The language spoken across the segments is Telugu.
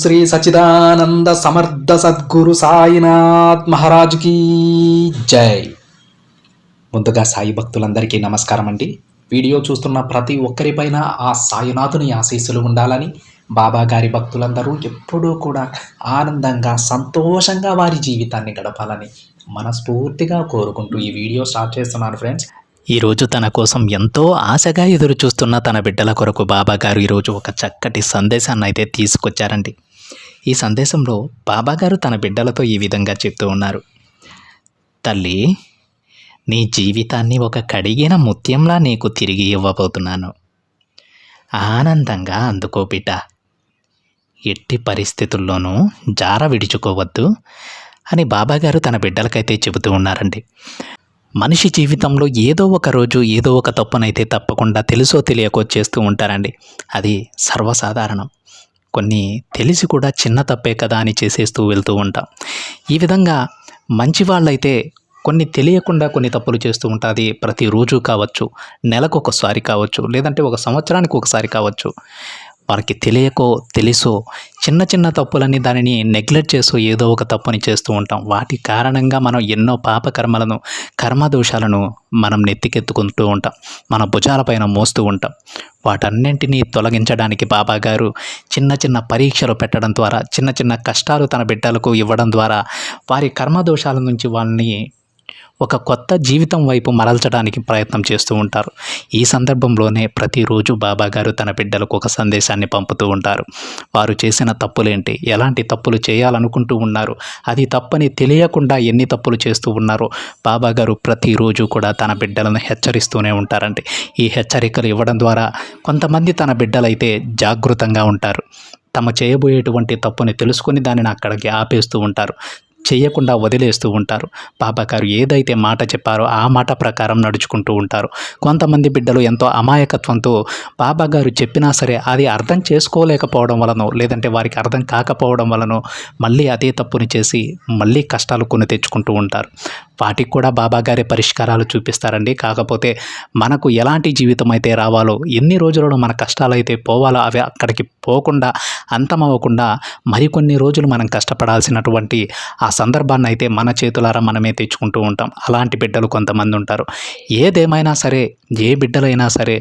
శ్రీ సచిదానంద సమర్థ సద్గురు సాయినాథ్ మహారాజుకి జై. ముందుగా సాయి భక్తులందరికీ నమస్కారం అండి. వీడియో చూస్తున్న ప్రతి ఒక్కరిపైన ఆ సాయినాథుని ఆశీస్సులు ఉండాలని బాబా గారి భక్తులందరూ ఎప్పుడూ కూడా ఆనందంగా సంతోషంగా వారి జీవితాన్ని గడపాలని మనస్ఫూర్తిగా కోరుకుంటూ ఈ వీడియో స్టార్ట్ చేస్తున్నాను ఫ్రెండ్స్. ఈరోజు తన కోసం ఎంతో ఆశగా ఎదురు చూస్తున్న తన బిడ్డల కొరకు బాబా గారు ఈరోజు ఒక చక్కటి సందేశాన్ని అయితే తీసుకొచ్చారండి. ఈ సందేశంలో బాబాగారు తన బిడ్డలతో ఈ విధంగా చెప్తూ ఉన్నారు. తల్లి నీ జీవితాన్ని ఒక కడిగిన ముత్యంలా నీకు తిరిగి ఇవ్వబోతున్నాను. ఆనందంగా అందుకో బిడ్డ. ఎట్టి పరిస్థితుల్లోనూ జార విడుచుకోవద్దు అని బాబాగారు తన బిడ్డలకైతే చెబుతూ ఉన్నారండి. మనిషి జీవితంలో ఏదో ఒక రోజు ఏదో ఒక తప్పునైతే తప్పకుండా తెలుసో తెలియకో చేస్తూ ఉంటారండి. అది సర్వసాధారణం. కొన్ని తెలిసి కూడా చిన్న తప్పే కదా అని చేసేస్తూ వెళ్తూ ఉంటాం. ఈ విధంగా మంచి వాళ్ళైతే కొన్ని తెలియకుండా కొన్ని తప్పులు చేస్తూ ఉంటుంది. ప్రతిరోజు కావచ్చు నెలకు ఒకసారి కావచ్చు లేదంటే ఒక సంవత్సరానికి ఒకసారి కావచ్చు. వారికి తెలియకో తెలుసో చిన్న చిన్న తప్పులని దానిని నెగ్లెక్ట్ చేస్తూ ఏదో ఒక తప్పుని చేస్తూ ఉంటాం. వాటి కారణంగా మనం ఎన్నో పాపకర్మలను కర్మదోషాలను మనం నెత్తికెత్తుకుంటూ ఉంటాం. మన భుజాలపైన మోస్తూ ఉంటాం. వాటన్నింటినీ తొలగించడానికి బాబా గారు చిన్న చిన్న పరీక్షలు పెట్టడం ద్వారా చిన్న చిన్న కష్టాలు తన బిడ్డలకు ఇవ్వడం ద్వారా వారి కర్మదోషాల నుంచి వాళ్ళని ఒక కొత్త జీవితం వైపు మరల్చడానికి ప్రయత్నం చేస్తూ ఉంటారు. ఈ సందర్భంలోనే ప్రతిరోజు బాబా గారు తన బిడ్డలకు ఒక సందేశాన్ని పంపుతూ ఉంటారు. వారు చేసిన తప్పులేంటి? ఎలాంటి తప్పులు చేయాలనుకుంటూ ఉన్నారు? అది తప్పని తెలియకుండా ఎన్ని తప్పులు చేస్తూ ఉన్నారో బాబా గారు ప్రతిరోజు కూడా తన బిడ్డలను హెచ్చరిస్తూనే ఉంటారండి. ఈ హెచ్చరికలు ఇవ్వడం ద్వారా కొంతమంది తన బిడ్డలైతే జాగృతంగా ఉంటారు. తమ చేయబోయేటువంటి తప్పుని తెలుసుకొని దానిని అక్కడికి ఆపేస్తూ ఉంటారు. చేయకుండా వదిలేస్తూ ఉంటారు. బాబా గారు ఏదైతే మాట చెప్పారో ఆ మాట ప్రకారం నడుచుకుంటూ ఉంటారు. కొంతమంది బిడ్డలు ఎంతో అమాయకత్వంతో బాబా గారు చెప్పినా సరే అది అర్థం చేసుకోలేకపోవడం వలనో లేదంటే వారికి అర్థం కాకపోవడం వలనో మళ్ళీ అదే తప్పుని చేసి మళ్ళీ కష్టాలు కొని తెచ్చుకుంటూ ఉంటారు. వాటికి కూడా బాబాగారే పరిష్కారాలు చూపిస్తారండి. కాకపోతే మనకు ఎలాంటి జీవితం అయితే రావాలో ఎన్ని రోజులలో మన కష్టాలు అయితే పోవాలో అవి అక్కడికి పోకుండా అంతమవ్వకుండా మరికొన్ని రోజులు మనం కష్టపడాల్సినటువంటి ఆ సందర్భాన్ని అయితే మన చేతులారా మనమే తెచ్చుకుంటూ ఉంటాం. అలాంటి బిడ్డలు కొంతమంది ఉంటారు. ఏదేమైనా సరే ఏ బిడ్డలైనా సరే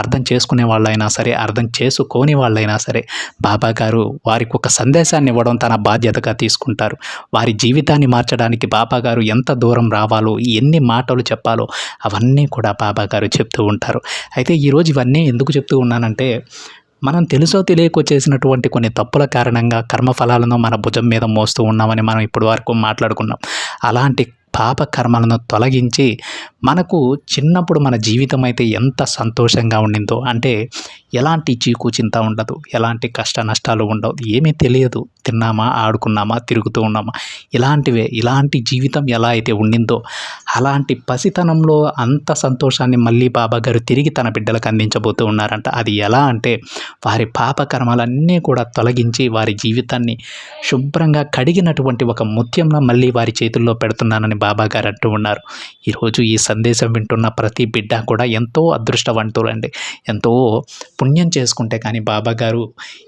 అర్థం చేసుకునే వాళ్ళైనా సరే అర్థం చేసుకోని వాళ్ళైనా సరే బాబా గారు వారికి ఒక సందేశాన్ని ఇవ్వడం తన బాధ్యతగా తీసుకుంటారు. వారి జీవితాన్ని మార్చడానికి బాబా గారు ఎంత దూరం రావాలో ఎన్ని మాటలు చెప్పాలో అవన్నీ కూడా బాబా గారు చెప్తూ ఉంటారు. అయితే ఈరోజు ఇవన్నీ ఎందుకు చెప్తూ ఉన్నానంటే మనం తెలుసో తెలియకో చేసినటువంటి కొన్ని తప్పుల కారణంగా కర్మఫలాలను మన భుజం మీద మోస్తూ ఉన్నామని మనం ఇప్పటి వరకు మాట్లాడుకున్నాం. అలాంటి పాప కర్మలను తొలగించి మనకు చిన్నప్పుడు మన జీవితం అయితే ఎంత సంతోషంగా ఉండిందో అంటే ఎలాంటి చీకు చింత ఉండదు ఎలాంటి కష్ట నష్టాలు ఉండవు ఏమీ తెలియదు. తిన్నామా ఆడుకున్నామా తిరుగుతూ ఉన్నామా? ఇలాంటివే ఇలాంటి జీవితం ఎలా అయితే ఉండిందో అలాంటి పసితనంలో అంత సంతోషాన్ని మళ్ళీ బాబా గారు తిరిగి తన బిడ్డలకు అందించబోతూ ఉన్నారంట. అది ఎలా అంటే వారి పాపకర్మాలన్నీ కూడా తొలగించి వారి జీవితాన్ని శుభ్రంగా కడిగినటువంటి ఒక ముత్యంలో మళ్ళీ వారి చేతుల్లో పెడుతున్నానని బాబా గారు అంటూ ఉన్నారు. ఈరోజు ఈ సందేశం వింటున్న ప్రతి బిడ్డ కూడా ఎంతో అదృష్టవంతులండి. ఎంతో పుణ్యం చేసుకుంటే కానీ బాబా గారు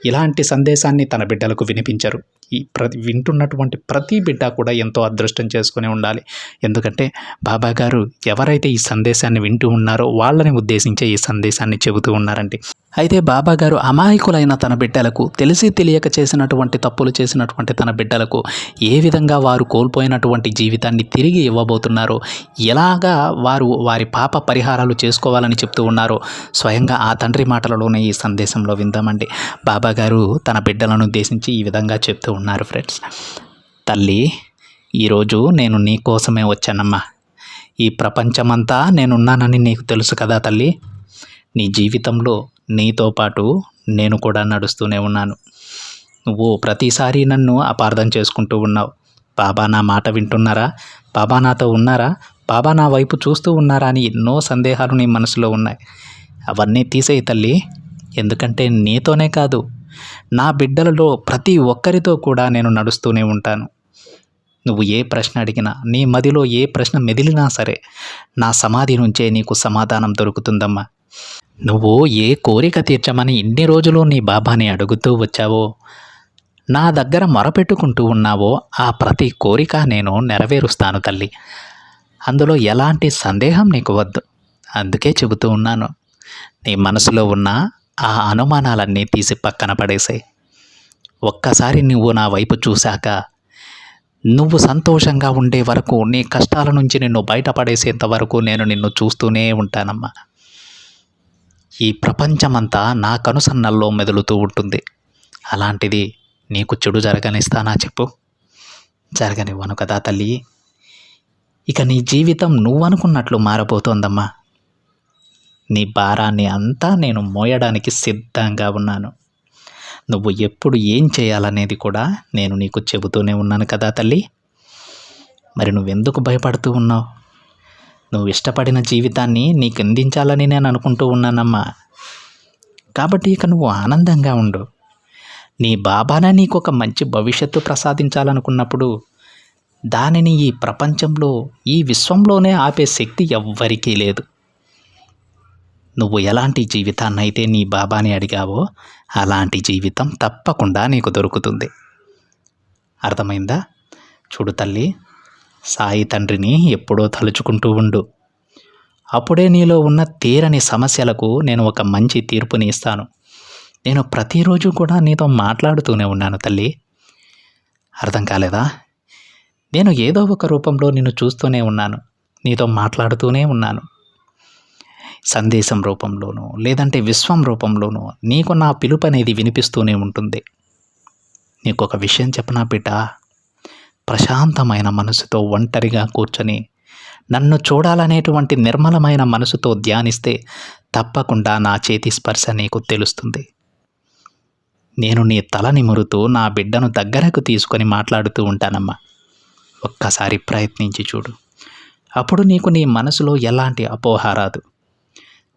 ఇలాంటి సందేశాన్ని తన బిడ్డలకు వినిపించరు. ఈ ప్రతి వింటున్నటువంటి ప్రతి బిడ్డ కూడా ఎంతో అదృష్టం చేసుకుని ఉండాలి. ఎందుకంటే బాబా గారు ఎవరైతే ఈ సందేశాన్ని వింటూ ఉన్నారో వాళ్ళని ఉద్దేశించే ఈ సందేశాన్ని చెబుతూ ఉన్నారండి. అయితే బాబా గారు అమాయకులైన తన బిడ్డలకు తెలిసి తెలియక చేసినటువంటి తప్పులు చేసినటువంటి తన బిడ్డలకు ఏ విధంగా వారు కోల్పోయినటువంటి జీవితాన్ని తిరిగి ఇవ్వబోతున్నారో ఎలాగా వారు వారి పాప పరిహారాలు చేసుకోవాలని చెప్తూ ఉన్నారో స్వయంగా ఆ తండ్రి మాటలలోనే ఈ సందేశంలో విందామండి. బాబా గారు తన బిడ్డలను ఉద్దేశించి ఈ విధంగా చెప్తూ ఉన్నారు ఫ్రెండ్స్. తల్లి ఈరోజు నేను నీ కోసమే వచ్చానమ్మా. ఈ ప్రపంచమంతా నేనున్నానని నీకు తెలుసు కదా తల్లి. నీ జీవితంలో నీతో పాటు నేను కూడా నడుస్తూనే ఉన్నాను. నువ్వు ప్రతిసారి నన్ను అపార్థం చేసుకుంటూ ఉన్నావు. బాబా నా మాట వింటున్నారా? బాబా నాతో ఉన్నారా? బాబా నా వైపు చూస్తూ ఉన్నారా అని ఎన్నో సందేహాలు నీ మనసులో ఉన్నాయి. అవన్నీ తీసేయి తల్లి. ఎందుకంటే నీతోనే కాదు నా బిడ్డలలో ప్రతి ఒక్కరితో కూడా నేను నడుస్తూనే ఉంటాను. నువ్వు ఏ ప్రశ్న అడిగినా నీ మదిలో ఏ ప్రశ్న మెదిలినా సరే నా సమాధి నుంచే నీకు సమాధానం దొరుకుతుందమ్మా. నువ్వు ఏ కోరిక తీర్చమని ఇన్ని రోజులు నీ బాబాని అడుగుతూ వచ్చావో నా దగ్గర మొరపెట్టుకుంటూ ఉన్నావో ఆ ప్రతి కోరిక నేను నెరవేరుస్తాను తల్లి. అందులో ఎలాంటి సందేహం నీకు వద్దు. అందుకే చెబుతూ ఉన్నాను. నీ మనసులో ఉన్న ఆ అనుమానాలన్నీ తీసి పక్కన పడేసాయి ఒక్కసారి నువ్వు నా వైపు చూశాక నువ్వు సంతోషంగా ఉండే వరకు నీ కష్టాల నుంచి నిన్ను బయటపడేసేంత వరకు నేను నిన్ను చూస్తూనే ఉంటానమ్మా. ఈ ప్రపంచమంతా నా కనుసన్నల్లో మెదులుతూ ఉంటుంది. అలాంటిది నీకు చెడు జరగనిస్తానా చెప్పు? జరగనివ్వను కదా తల్లి. ఇక నీ జీవితం నువ్వు అనుకున్నట్లు మారబోతోందమ్మా. నీ భారాన్ని అంతా నేను మోయడానికి సిద్ధంగా ఉన్నాను. నువ్వు ఎప్పుడు ఏం చేయాలనేది కూడా నేను నీకు చెబుతూనే ఉన్నాను కదా తల్లి. మరి నువ్వెందుకు భయపడుతూ ఉన్నావు? నువ్వు ఇష్టపడిన జీవితాన్ని నీకు అందించాలని నేను అనుకుంటూ ఉన్నానమ్మా. కాబట్టి ఇక నువ్వు ఆనందంగా ఉండు. నీ బాబానే నీకు ఒక మంచి భవిష్యత్తు ప్రసాదించాలనుకున్నప్పుడు దానిని ఈ ప్రపంచంలో ఈ విశ్వంలోనే ఆపే శక్తి ఎవ్వరికీ లేదు. నువ్వు ఎలాంటి జీవితాన్ని అయితే నీ బాబాని అడిగావో అలాంటి జీవితం తప్పకుండా నీకు దొరుకుతుంది. అర్థమైందా? చూడు తల్లి సాయి తండ్రిని ఎప్పుడో తలుచుకుంటూ ఉండు. అప్పుడే నీలో ఉన్న తీరని సమస్యలకు నేను ఒక మంచి తీర్పుని ఇస్తాను. నేను ప్రతిరోజు కూడా నీతో మాట్లాడుతూనే ఉన్నాను తల్లి. అర్థం కాలేదా? నేను ఏదో ఒక రూపంలో నిన్ను చూస్తూనే ఉన్నాను. నీతో మాట్లాడుతూనే ఉన్నాను. సందేశం రూపంలోనూ లేదంటే విశ్వం రూపంలోనూ నీకు నా పిలుపు అనేది వినిపిస్తూనే ఉంటుంది. నీకు ఒక విషయం చెప్పనా బిడ్డ? ప్రశాంతమైన మనసుతో ఒంటరిగా కూర్చొని నన్ను చూడాలనేటువంటి నిర్మలమైన మనసుతో ధ్యానిస్తే తప్పకుండా నా చేతి స్పర్శ నీకు తెలుస్తుంది. నేను నీ తల నిమురుతూ నా బిడ్డను దగ్గరకు తీసుకొని మాట్లాడుతూ ఉంటానమ్మా. ఒక్కసారి ప్రయత్నించి చూడు. అప్పుడు నీకు నీ మనసులో ఎలాంటి అపోహ రాదు.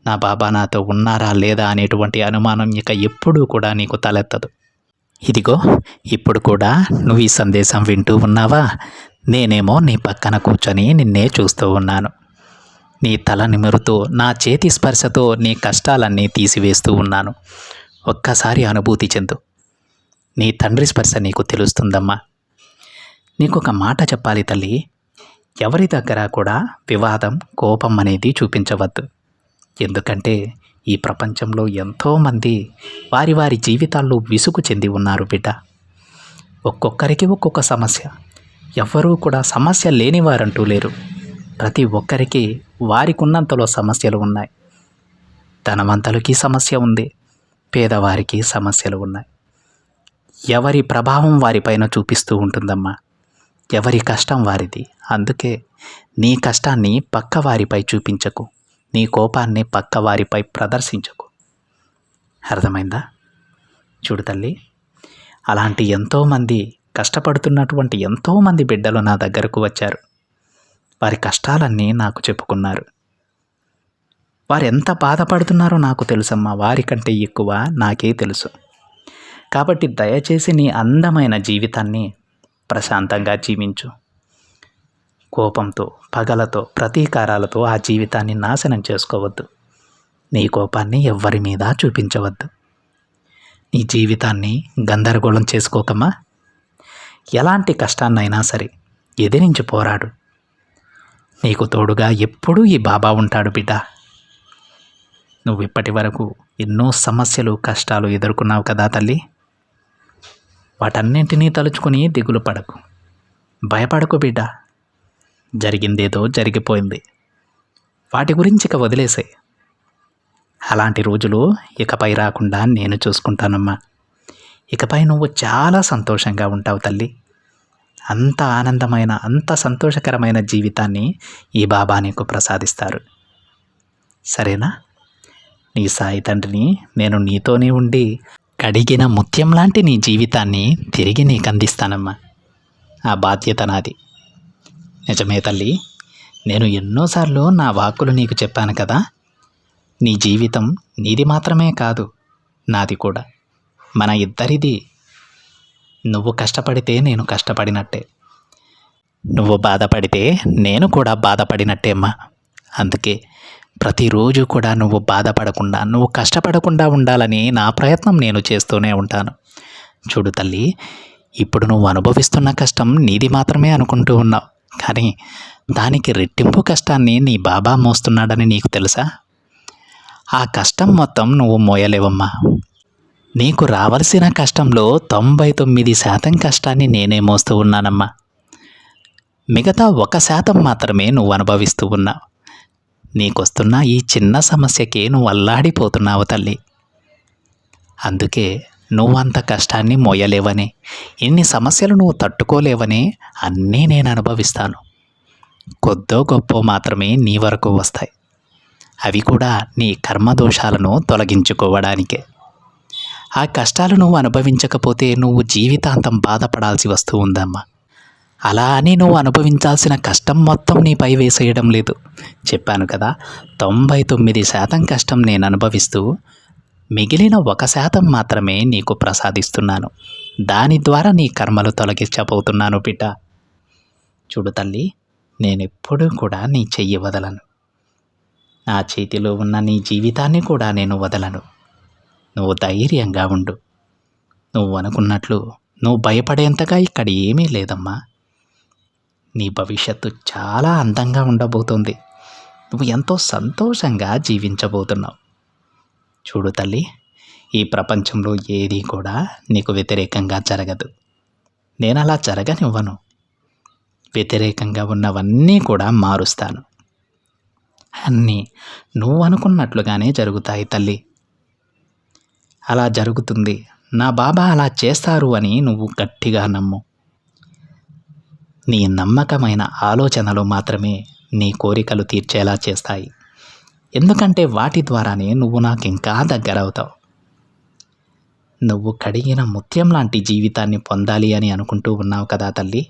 నా బాబా నాతో ఉన్నారా లేదా అనేటువంటి అనుమానం ఇక ఎప్పుడూ కూడా నీకు తలెత్తదు. ఇదిగో ఇప్పుడు కూడా నువ్వు ఈ సందేశం వింటూ ఉన్నావా? నేనేమో నీ పక్కన కూర్చొని నిన్నే చూస్తూ ఉన్నాను. నీ తల నిమురుతూ నా చేతి స్పర్శతో నీ కష్టాలన్నీ తీసివేస్తూ ఉన్నాను. ఒక్కసారి అనుభూతి చెందు. నీ తండ్రి స్పర్శ నీకు తెలుస్తుందమ్మా. నీకు ఒక మాట చెప్పాలి తల్లి. ఎవరి దగ్గర కూడా వివాదం కోపం అనేది చూపించవద్దు. ఎందుకంటే ఈ ప్రపంచంలో ఎంతోమంది వారి వారి జీవితాల్లో విసుగు చెంది ఉన్నారు బిడ్డ. ఒక్కొక్కరికి ఒక్కొక్క సమస్య. ఎవ్వరూ కూడా సమస్య లేనివారంటూ లేరు. ప్రతి ఒక్కరికి వారికి ఉన్నంతలో సమస్యలు ఉన్నాయి. ధనవంతులకి సమస్య ఉంది. పేదవారికి సమస్యలు ఉన్నాయి. ఎవరి ప్రభావం వారిపైన చూపిస్తూ ఉంటుందమ్మా. ఎవరి కష్టం వారిది. అందుకే నీ కష్టాన్ని పక్క వారిపై చూపించకు. నీ కోపాన్ని పక్క వారిపై ప్రదర్శించకు. అర్థమైందా? చూడు తల్లి అలాంటి ఎంతోమంది కష్టపడుతున్నటువంటి ఎంతోమంది బిడ్డలు నా దగ్గరకు వచ్చారు. వారి కష్టాలన్నీ నాకు చెప్పుకున్నారు. వారు ఎంత బాధపడుతున్నారో నాకు తెలుసమ్మా వారికంటే ఎక్కువ నాకే తెలుసు. కాబట్టి దయచేసి నీ అందమైన జీవితాన్ని ప్రశాంతంగా జీవించు. కోపంతో పగలతో ప్రతీకారాలతో ఆ జీవితాన్ని నాశనం చేసుకోవద్దు. నీ కోపాన్ని ఎవ్వరి మీద చూపించవద్దు. నీ జీవితాన్ని గందరగోళం చేసుకోకమ్మా. ఎలాంటి కష్టాన్నైనా సరే ఎదిరించి పోరాడు. నీకు తోడుగా ఎప్పుడూ ఈ బాబా ఉంటాడు బిడ్డ. నువ్వు ఇప్పటి వరకు ఎన్నో సమస్యలు కష్టాలు ఎదుర్కొన్నావు కదా తల్లి. వాటన్నింటినీ తలుచుకుని దిగులు పడకు. భయపడకు బిడ్డ. జరిగిందేదో జరిగిపోయింది. వాటి గురించి ఇక వదిలేసే అలాంటి రోజులు ఇకపై రాకుండా నేను చూసుకుంటానమ్మా. ఇకపై నువ్వు చాలా సంతోషంగా ఉంటావు తల్లి. అంత ఆనందమైన అంత సంతోషకరమైన జీవితాన్ని ఈ బాబా నీకు ప్రసాదిస్తారు. సరేనా? నీ సాయి తండ్రిని నేను నీతోనే ఉండి కడిగిన ముత్యం లాంటి నీ జీవితాన్ని తిరిగి నీకు అందిస్తానమ్మా ఆ బాధ్యత నాది. నిజమే తల్లి. నేను ఎన్నోసార్లు నా వాక్కులు నీకు చెప్పాను కదా. నీ జీవితం నీది మాత్రమే కాదు నాది కూడా. మన ఇద్దరిది. నువ్వు కష్టపడితే నేను కష్టపడినట్టే. నువ్వు బాధపడితే నేను కూడా బాధపడినట్టే అమ్మా. అందుకే ప్రతిరోజు కూడా నువ్వు బాధపడకుండా నువ్వు కష్టపడకుండా ఉండాలని నా ప్రయత్నం నేను చేస్తూనే ఉంటాను. చూడు తల్లి ఇప్పుడు నువ్వు అనుభవిస్తున్న కష్టం నీది మాత్రమే అనుకుంటూ ఉన్నావు. కానీ దానికి రెట్టింపు కష్టాన్ని నీ బాబా మోస్తున్నాడని నీకు తెలుసా? ఆ కష్టం మొత్తం నువ్వు మోయలేవమ్మా. నీకు రావలసిన కష్టంలో తొంభై తొమ్మిది శాతం కష్టాన్ని నేనే మోస్తూ ఉన్నానమ్మా. మిగతా ఒక శాతం మాత్రమే నువ్వు అనుభవిస్తూ ఉన్నావు. నీకొస్తున్న ఈ చిన్న సమస్యకే నువ్వు అల్లాడిపోతున్నావు తల్లి. అందుకే నువ్వంత కష్టాన్ని మోయలేవని ఇన్ని సమస్యలు నువ్వు తట్టుకోలేవని అన్నీ నేను అనుభవిస్తాను. కొద్దో గొప్ప మాత్రమే నీ వరకు వస్తాయి. అవి కూడా నీ కర్మదోషాలను తొలగించుకోవడానికే. ఆ కష్టాలు నువ్వు అనుభవించకపోతే నువ్వు జీవితాంతం బాధపడాల్సి వస్తూ ఉందమ్మా. అలా అని నువ్వు అనుభవించాల్సిన కష్టం మొత్తం నీపై వేసేయడం లేదు. చెప్పాను కదా తొంభై తొమ్మిది శాతం కష్టం నేను అనుభవిస్తూ మిగిలిన ఒక శాతం మాత్రమే నీకు ప్రసాదిస్తున్నాను. దాని ద్వారా నీ కర్మలు తొలగించబోతున్నాను బిడ్డ. చూడు తల్లి నేనెప్పుడూ కూడా నీ చెయ్యి వదలను. నా చేతిలో ఉన్న నీ జీవితాన్ని కూడా నేను వదలను. నువ్వు ధైర్యంగా ఉండు. నువ్వు అనుకున్నట్లు నువ్వు భయపడేంతగా ఇక్కడ ఏమీ లేదమ్మా. నీ భవిష్యత్తు చాలా అందంగా ఉండబోతుంది. నువ్వు ఎంతో సంతోషంగా జీవించబోతున్నావు. చూడు తల్లి ఈ ప్రపంచంలో ఏది కూడా నీకు వ్యతిరేకంగా జరగదు. నేను అలా జరగనివ్వను. వ్యతిరేకంగా ఉన్నవన్నీ కూడా మారుస్తాను. అన్నీ నువ్వు అనుకున్నట్లుగానే జరుగుతాయి తల్లి. అలా జరుగుతుంది. నా బాబా అలా చేస్తారు అని నువ్వు గట్టిగా నమ్ము. నీ నమ్మకమైన ఆలోచనలు మాత్రమే నీ కోరికలు తీర్చేలా చేస్తాయి. ఎందుకంటే వాటి ద్వారానే నువ్వు నాకు ఇంకా దగ్గరవుతావు. నువ్వు కడిగిన ముత్యం లాంటి జీవితాన్ని పొందాలి అని అనుకుంటూ ఉన్నావు కదా తల్లి.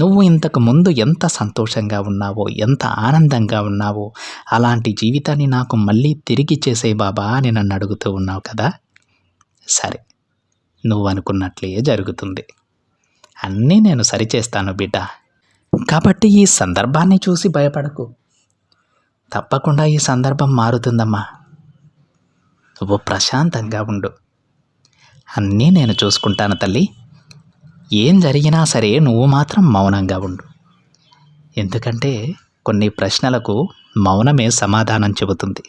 నువ్వు ఇంతకు ముందు ఎంత సంతోషంగా ఉన్నావో ఎంత ఆనందంగా ఉన్నావో అలాంటి జీవితాన్ని నాకు మళ్ళీ తిరిగి చేసే బాబా అని నన్ను అడుగుతూ ఉన్నావు కదా. సరే నువ్వు అనుకున్నట్లే జరుగుతుంది. అన్నీ నేను సరిచేస్తాను బిడ్డ. కాబట్టి ఈ సందర్భాన్ని చూసి భయపడకు. తప్పకుండా ఈ సందర్భం మారుతుందమ్మా. నువ్వు ప్రశాంతంగా ఉండు. అన్నీ నేను చూసుకుంటాను తల్లి. ఏం జరిగినా సరే నువ్వు మాత్రం మౌనంగా ఉండు. ఎందుకంటే కొన్ని ప్రశ్నలకు మౌనమే సమాధానం చెబుతుంది.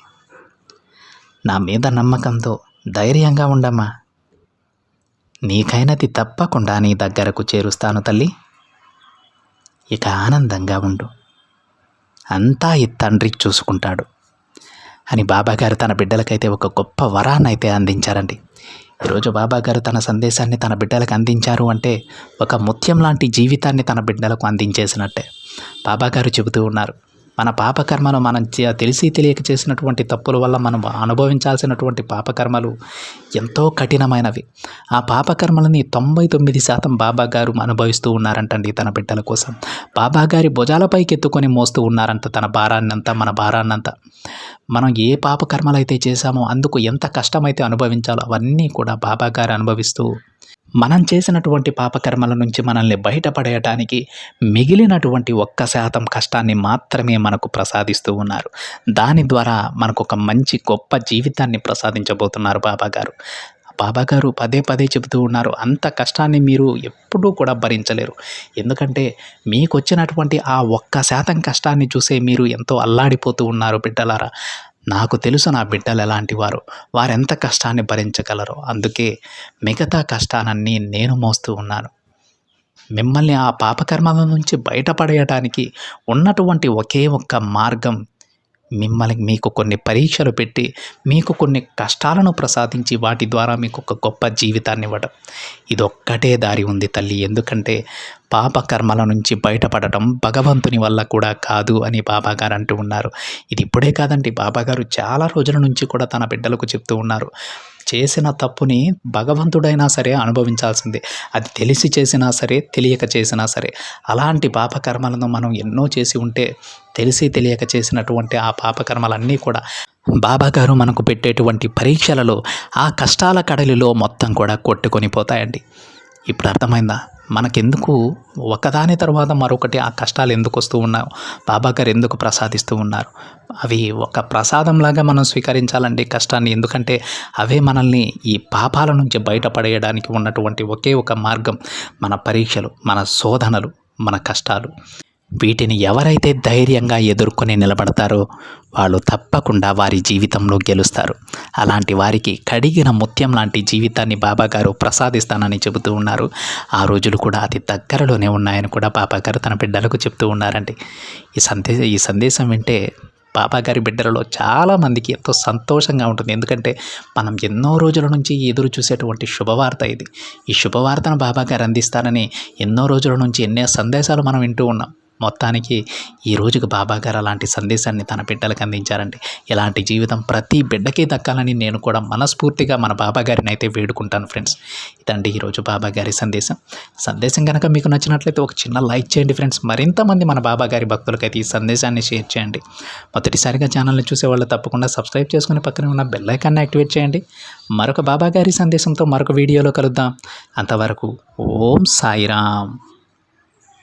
నా మీద నమ్మకంతో ధైర్యంగా ఉండమ్మా. నీకైనది తప్పకుండా నీ దగ్గరకు చేరుస్తాను తల్లి. ఇక ఆనందంగా ఉండు. అంతా ఈ తండ్రి చూసుకుంటాడు. అని బాబాగారు తన బిడ్డలకైతే ఒక గొప్ప వరాన్ని అయితే అందించారండి. ఈరోజు బాబాగారు తన సందేశాన్ని తన బిడ్డలకు అందించారు అంటే ఒక ముత్యం లాంటి జీవితాన్ని తన బిడ్డలకు అందించేసినట్టే. బాబాగారు చెబుతూ ఉన్నారు మన పాపకర్మలు మనం తెలిసి తెలియక చేసినటువంటి తప్పుల వల్ల మనం అనుభవించాల్సినటువంటి పాపకర్మలు ఎంతో కఠినమైనవి. ఆ పాపకర్మలని తొంభై తొమ్మిది శాతం బాబా గారు అనుభవిస్తూ ఉన్నారంటండి తన బిడ్డల కోసం. బాబా గారి భుజాలపైకి ఎత్తుకొని మోస్తూ ఉన్నారంట తన భారాన్నంతా మన భారాన్నంతా. మనం ఏ పాపకర్మలు అయితే చేశామో అందుకు ఎంత కష్టమైతే అనుభవించాలో అవన్నీ కూడా బాబా గారు అనుభవిస్తూ మనం చేసినటువంటి పాపకర్మల నుంచి మనల్ని బయటపడేయటానికి మిగిలినటువంటి ఒక్క శాతం కష్టాన్ని మాత్రమే మనకు ప్రసాదిస్తూ ఉన్నారు. దాని ద్వారా మనకు ఒక మంచి గొప్ప జీవితాన్ని ప్రసాదించబోతున్నారు బాబాగారు. బాబాగారు పదే పదే చెబుతూ ఉన్నారు అంత కష్టాన్ని మీరు ఎప్పుడూ కూడా భరించలేరు. ఎందుకంటే మీకు వచ్చినటువంటి ఆ ఒక్క శాతం కష్టాన్ని చూసే మీరు ఎంతో అల్లాడిపోతూ ఉన్నారు బిడ్డలారా. నాకు తెలుసు నా బిడ్డలు ఎలాంటి వారు. వారెంత కష్టాన్ని భరించగలరో. అందుకే మిగతా కష్టానన్నీ నేను మోస్తూ ఉన్నాను. మిమ్మల్ని ఆ పాపకర్మల నుంచి బయటపడేయటానికి ఉన్నటువంటి ఒకే ఒక్క మార్గం మిమ్మల్ని మీకు కొన్ని పరీక్షలు పెట్టి మీకు కొన్ని కష్టాలను ప్రసాదించి వాటి ద్వారా మీకు ఒక గొప్ప జీవితాన్ని ఇవ్వడం ఇదొక్కటే దారి ఉంది తల్లి. ఎందుకంటే పాపకర్మల నుంచి బయటపడటం భగవంతుని వల్ల కూడా కాదు అని బాబాగారు అంటూ ఉన్నారు. ఇది ఇప్పుడే కాదండి. బాబాగారు చాలా రోజుల నుంచి కూడా తన బిడ్డలకు చెప్తూ ఉన్నారు. చేసిన తప్పుని భగవంతుడైనా సరే అనుభవించాల్సిందే. అది తెలిసి చేసినా సరే తెలియక చేసినా సరే. అలాంటి పాపకర్మలను మనం ఎన్నో చేసి ఉంటే తెలిసి తెలియక చేసినటువంటి ఆ పాపకర్మలన్నీ కూడా బాబాగారు మనకు పెట్టేటువంటి పరీక్షలలో ఆ కష్టాల కడలిలో మొత్తం కూడా కొట్టుకొని పోతాయండి. ఇప్పుడు అర్థమైందా? మనకెందుకు? ఒకదాని తర్వాత మరొకటి ఆ కష్టాలు ఎందుకు వస్తూ ఉన్నావు బాబా గారు ఎందుకు ప్రసాదిస్తూ ఉన్నారు? అవి ఒక ప్రసాదంలాగా మనం స్వీకరించాలండి కష్టాన్ని. ఎందుకంటే అవే మనల్ని ఈ పాపాల నుంచి బయటపడేయడానికి ఉన్నటువంటి ఒకే ఒక మార్గం మన పరీక్షలు మన శోధనలు మన కష్టాలు. వీటిని ఎవరైతే ధైర్యంగా ఎదుర్కొని నిలబడతారో వాళ్ళు తప్పకుండా వారి జీవితంలో గెలుస్తారు. అలాంటి వారికి కడిగిన ముత్యం లాంటి జీవితాన్ని బాబాగారు ప్రసాదిస్తానని చెబుతూ ఉన్నారు. ఆ రోజులు కూడా అతి దగ్గరలోనే ఉన్నాయని కూడా బాబా గారు తన బిడ్డలకు చెప్తూ ఉన్నారండి. ఈ సందేశం ఈ సందేశం వింటే బాబాగారి బిడ్డలలో చాలామందికి ఎంతో సంతోషంగా ఉంటుంది. ఎందుకంటే మనం ఎన్నో రోజుల నుంచి ఎదురు చూసేటువంటి శుభవార్త ఇది. ఈ శుభవార్తను బాబాగారు అందిస్తారని ఎన్నో రోజుల నుంచి ఎన్నో సందేశాలు మనం వింటూ ఉన్నాం. మొత్తానికి ఈ రోజుకి బాబాగారు అలాంటి సందేశాన్ని తన బిడ్డలకు అందించారండి. ఇలాంటి జీవితం ప్రతి బిడ్డకి దక్కాలని నేను కూడా మనస్ఫూర్తిగా మన బాబాగారిని అయితే వేడుకుంటాను ఫ్రెండ్స్. ఇదండి ఈరోజు బాబా గారి సందేశం. సందేశం కనుక మీకు నచ్చినట్లయితే ఒక చిన్న లైక్ చేయండి ఫ్రెండ్స్. మరింతమంది మన బాబా గారి భక్తులకైతే ఈ సందేశాన్ని షేర్ చేయండి. మొదటిసారిగా ఛానల్ని చూసేవాళ్ళు తప్పకుండా సబ్స్క్రైబ్ చేసుకుని పక్కనే ఉన్న బెల్లైకాన్ని యాక్టివేట్ చేయండి. మరొక బాబా గారి సందేశంతో మరొక వీడియోలో కలుద్దాం. అంతవరకు ఓం సాయిరామ్.